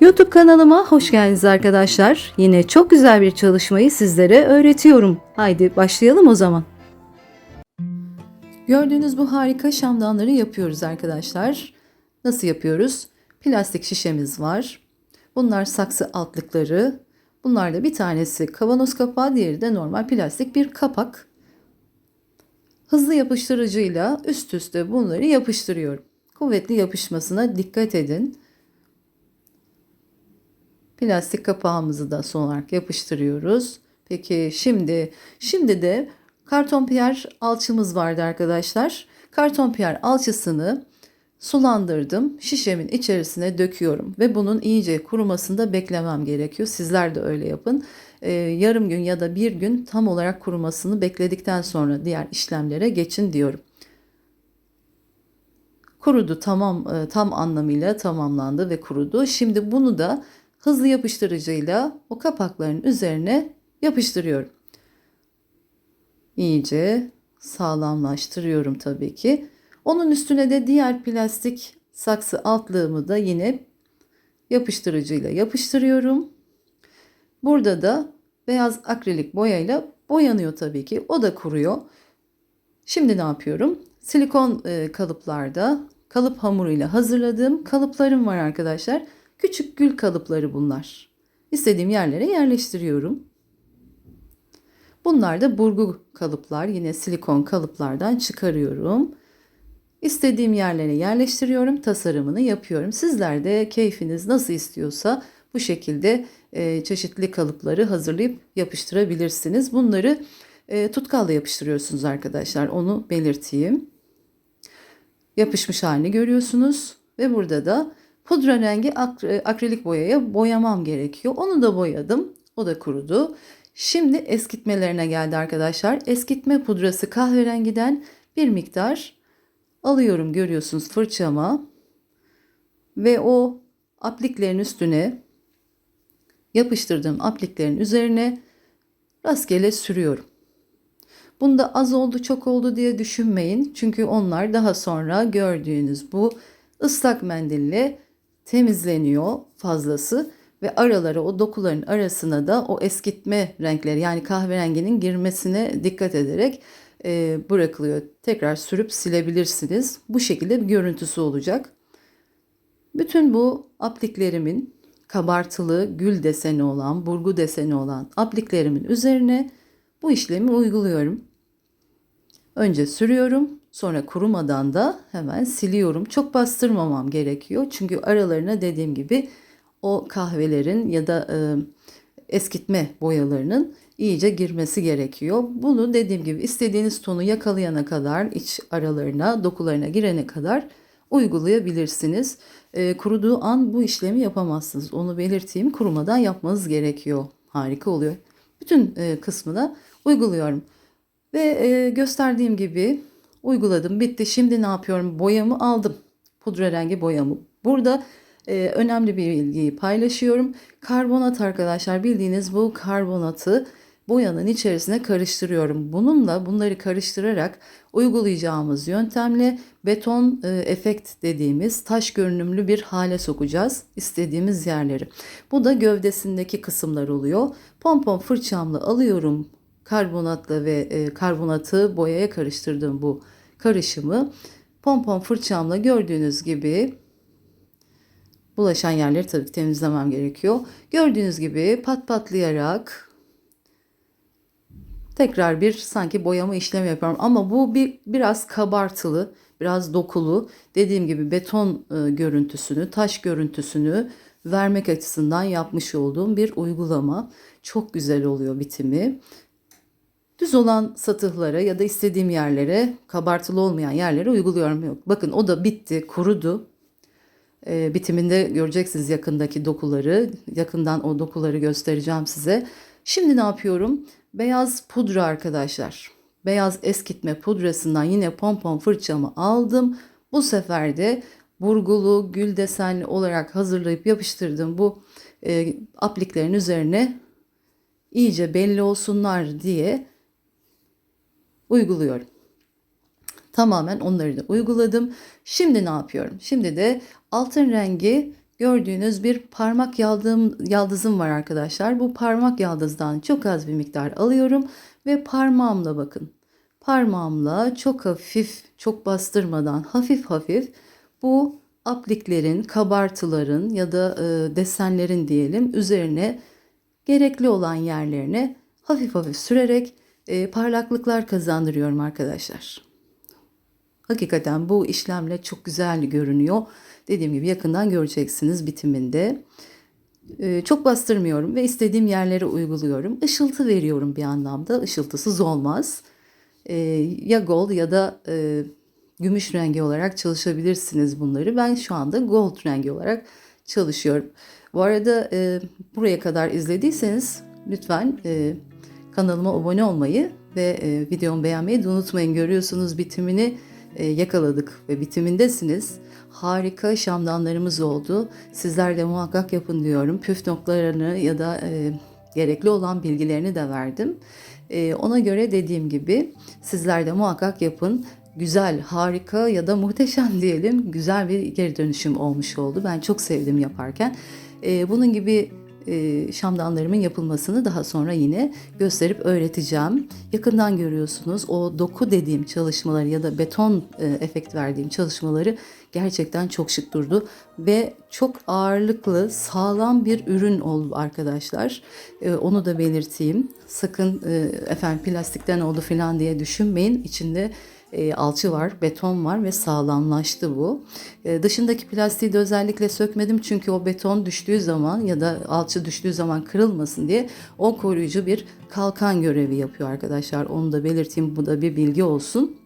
YouTube kanalıma hoş geldiniz arkadaşlar. Yine çok güzel bir çalışmayı sizlere öğretiyorum. Haydi başlayalım o zaman. Gördüğünüz bu harika şamdanları yapıyoruz arkadaşlar. Nasıl yapıyoruz? Plastik şişemiz var. Bunlar saksı altlıkları. Bunlar da bir tanesi kavanoz kapağı, diğeri de normal plastik bir kapak. Hızlı yapıştırıcıyla üst üste bunları yapıştırıyorum. Kuvvetli yapışmasına dikkat edin. Plastik kapağımızı da son olarak yapıştırıyoruz. Peki şimdi şimdi de karton piyer alçımız vardı arkadaşlar. Karton piyer alçısını sulandırdım. Şişemin içerisine döküyorum ve bunun iyice kurumasında beklemem gerekiyor. Sizler de öyle yapın. Ee, yarım gün ya da bir gün tam olarak kurumasını bekledikten sonra diğer işlemlere geçin diyorum. Kurudu tamam e, tam anlamıyla tamamlandı ve kurudu. Şimdi bunu da hızlı yapıştırıcıyla o kapakların üzerine yapıştırıyorum. İyice sağlamlaştırıyorum tabii ki. Onun üstüne de diğer plastik saksı altlığımı da yine yapıştırıcıyla yapıştırıyorum. Burada da beyaz akrilik boyayla boyanıyor tabii ki. O da kuruyor. Şimdi ne yapıyorum? Silikon e, kalıplarda kalıp hamuruyla hazırladığım kalıplarım var arkadaşlar. Küçük gül kalıpları bunlar. İstediğim yerlere yerleştiriyorum. Bunlar da burgu kalıplar. Yine silikon kalıplardan çıkarıyorum. İstediğim yerlere yerleştiriyorum. Tasarımını yapıyorum. Sizler de keyfiniz nasıl istiyorsa bu şekilde e, çeşitli kalıpları hazırlayıp yapıştırabilirsiniz. Bunları e, tutkalla yapıştırıyorsunuz arkadaşlar. Onu belirteyim. Yapışmış halini görüyorsunuz. Ve burada da pudra rengi ak- akrilik boyaya boyamam gerekiyor. Onu da boyadım. O da kurudu. Şimdi eskitmelerine geldi arkadaşlar. Eskitme pudrası kahverengiden bir miktar alıyorum görüyorsunuz fırçama. Ve o apliklerin üstüne yapıştırdığım apliklerin üzerine rastgele sürüyorum. Bunda az oldu çok oldu diye düşünmeyin. Çünkü onlar daha sonra gördüğünüz bu ıslak mendille temizleniyor fazlası ve aralara o dokuların arasına da o eskitme renkleri yani kahverenginin girmesine dikkat ederek e, bırakılıyor. Tekrar sürüp silebilirsiniz. Bu şekilde bir görüntüsü olacak. Bütün bu apliklerimin kabartılı gül deseni olan, burgu deseni olan apliklerimin üzerine bu işlemi uyguluyorum. Önce sürüyorum, sonra kurumadan da hemen siliyorum. Çok bastırmamam gerekiyor. Çünkü aralarına dediğim gibi o kahvelerin ya da e, eskitme boyalarının iyice girmesi gerekiyor. Bunu dediğim gibi istediğiniz tonu yakalayana kadar iç aralarına, dokularına girene kadar uygulayabilirsiniz. E, kuruduğu an bu işlemi yapamazsınız. Onu belirteyim. Kurumadan yapmanız gerekiyor. Harika oluyor. Bütün e, kısmına uyguluyorum. Ve e, gösterdiğim gibi uyguladım. Bitti. Şimdi ne yapıyorum? Boyamı aldım. Pudra rengi boyamı. Burada e, önemli bir bilgiyi paylaşıyorum. Karbonat arkadaşlar bildiğiniz bu karbonatı boyanın içerisine karıştırıyorum. Bununla bunları karıştırarak uygulayacağımız yöntemle beton e, efekt dediğimiz taş görünümlü bir hale sokacağız istediğimiz yerleri. Bu da gövdesindeki kısımlar oluyor. Pompon fırçamla alıyorum karbonatla ve e, karbonatı boyaya karıştırdığım bu karışımı pompon fırçamla gördüğünüz gibi bulaşan yerleri tabii ki temizlemem gerekiyor. Gördüğünüz gibi pat patlayarak tekrar bir sanki boyama işlemi yapıyorum ama bu bir biraz kabartılı, biraz dokulu. Dediğim gibi beton e, görüntüsünü, taş görüntüsünü vermek açısından yapmış olduğum bir uygulama. Çok güzel oluyor bitimi. Düz olan satıhlara ya da istediğim yerlere, kabartılı olmayan yerlere uyguluyorum. Yok. Bakın o da bitti, kurudu. E, bitiminde göreceksiniz yakındaki dokuları. Yakından o dokuları göstereceğim size. Şimdi ne yapıyorum? Beyaz pudra arkadaşlar. Beyaz eskitme pudrasından yine pompon fırçamı aldım. Bu sefer de burgulu, gül desenli olarak hazırlayıp yapıştırdığım bu e, apliklerin üzerine iyice belli olsunlar diye uyguluyorum. Tamamen onları da uyguladım. Şimdi ne yapıyorum? Şimdi de altın rengi gördüğünüz bir parmak yaldığım, yaldızım var arkadaşlar. Bu parmak yaldızdan çok az bir miktar alıyorum ve parmağımla bakın. Parmağımla çok hafif, çok bastırmadan hafif hafif bu apliklerin, kabartıların ya da e, desenlerin diyelim üzerine gerekli olan yerlerine hafif hafif sürerek e, parlaklıklar kazandırıyorum arkadaşlar. Hakikaten bu işlemle çok güzel görünüyor. Dediğim gibi yakından göreceksiniz bitiminde. Ee, çok bastırmıyorum ve istediğim yerlere uyguluyorum. Işıltı veriyorum bir anlamda. Işıltısız olmaz. Ee, ya gold ya da e, gümüş rengi olarak çalışabilirsiniz bunları. Ben şu anda gold rengi olarak çalışıyorum. Bu arada e, buraya kadar izlediyseniz lütfen e, kanalıma abone olmayı ve e, videomu beğenmeyi de unutmayın. Görüyorsunuz bitimini e, yakaladık ve bitimindesiniz. Harika şamdanlarımız oldu. Sizler de muhakkak yapın diyorum. Püf noktalarını ya da e, gerekli olan bilgilerini de verdim. E, ona göre dediğim gibi sizler de muhakkak yapın. Güzel, harika ya da muhteşem diyelim güzel bir geri dönüşüm olmuş oldu. Ben çok sevdim yaparken. E, bunun gibi e, şamdanlarımın yapılmasını daha sonra yine gösterip öğreteceğim. Yakından görüyorsunuz o doku dediğim çalışmaları ya da beton e, efekt verdiğim çalışmaları gerçekten çok şık durdu ve çok ağırlıklı sağlam bir ürün oldu arkadaşlar. E, onu da belirteyim. Sakın e, efendim plastikten oldu falan diye düşünmeyin. İçinde e, alçı var, beton var ve sağlamlaştı bu. E, dışındaki plastiği de özellikle sökmedim çünkü o beton düştüğü zaman ya da alçı düştüğü zaman kırılmasın diye o koruyucu bir kalkan görevi yapıyor arkadaşlar. Onu da belirteyim bu da bir bilgi olsun.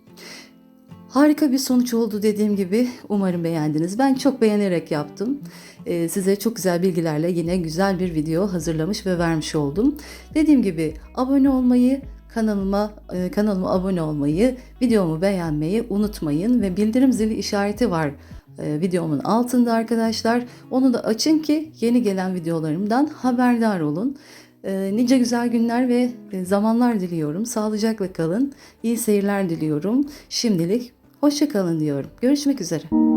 Harika bir sonuç oldu dediğim gibi. Umarım beğendiniz. Ben çok beğenerek yaptım. Ee, size çok güzel bilgilerle yine güzel bir video hazırlamış ve vermiş oldum. Dediğim gibi abone olmayı, kanalıma e, kanalıma abone olmayı, videomu beğenmeyi unutmayın ve bildirim zili işareti var e, videomun altında arkadaşlar. Onu da açın ki yeni gelen videolarımdan haberdar olun. E, nice güzel günler ve zamanlar diliyorum. Sağlıcakla kalın. İyi seyirler diliyorum. Şimdilik hoşça kalın diyorum. Görüşmek üzere.